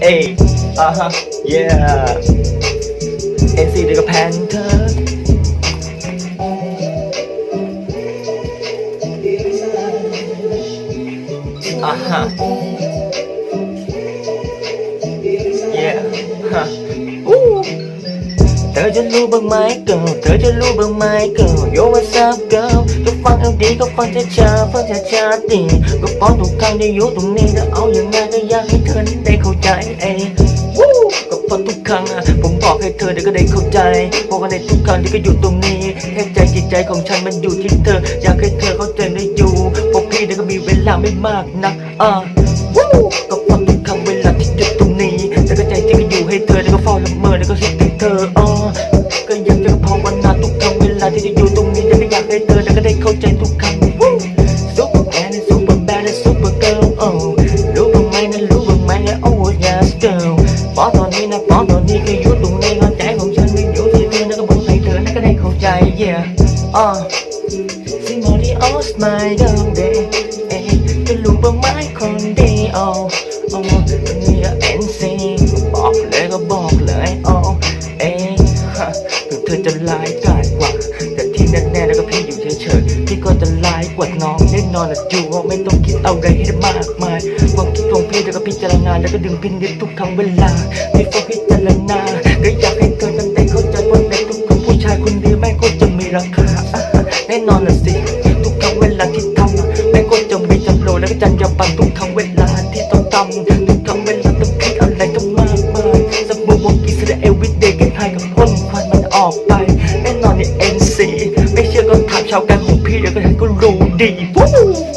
เอ้อ่าฮะ yeah เอ็นซีเด็กกับแพนเธออ่าฮะ เธอจะรู้บ้างไหมเกิลเธอจะรู้บ้างไหมเกิล Yo what's up girl ก็ฟังเอาดีก็ฟังช้าๆฟังช้าๆดีก็ป้อนทุกทางที่อยู่ตรงนี้แล้วเอาอย่างไงก็อยากให้เธอได้เข้าใจเองก็ฟังทุกครั้งผมบอกให้เธอเดี๋ยวก็ได้เข้าใจเพราะว่าในทุกครั้งที่ก็อยู่ตรงนี้แค่ใจจิตใจของฉันมันอยู่ที่เธอ อยากให้เธอเข้าใจได้อยู่พราะพี่เดี๋ยวก็มีเวลาไม่มากนักอะก็ฟังทุกครั้งเวลาที่อยู่ตรงนี้แต่ก็ใจที่ก็อยู่ให้เธอแล้วก็เฝ้าละเมอแล้วก็คิดถึงเธอ อนนี้ตรงนี้หัวใจของฉันไม่อยู่ที่เธอแล้วก็บอกให้เธอนั้นก็ได้เข้าใจ yeah อ่า See more the all smile down there เอ๊ะจะรู้บ้างไหมคนดีโอ้โอ้นี่เอ็นซีบอกเลยก็บอกเลย oh เอ๊ะเพื่อเธอจะลายใจ อยู่เฉยๆพี่ก็จะร้ายกว่าน้องแน่นอนนะจูว่าไม่ต้องคิดเอาอะไรให้ได้มากมายความคิดของพี่แล้วก็พิจารณาแล้วก็ดึงพินิจทุกครั้งเวลาพี่ก็พิจารณาก็อยากให้เธอนั้นได้เข้าใจว่าในทุกครั้งผู้ชายคนเดียวแม่ก็จะมีราคาแน่นอนนะสิทุกครั้งเวลาที่ทำแม่ก็จะมีจำโลแล้วก็จันยาบันทุกครั้งเวลาที่ต้องทำทุกครั้งเวลาต้องคิดอะไรต้องมากมายสมมติว่ากินเสดเอวิเดย์กันให้กับพ่นควันมันออกไปแน่นอนในเอ็นซี sao căn hồn phi đã có thể có luôn đi Woo!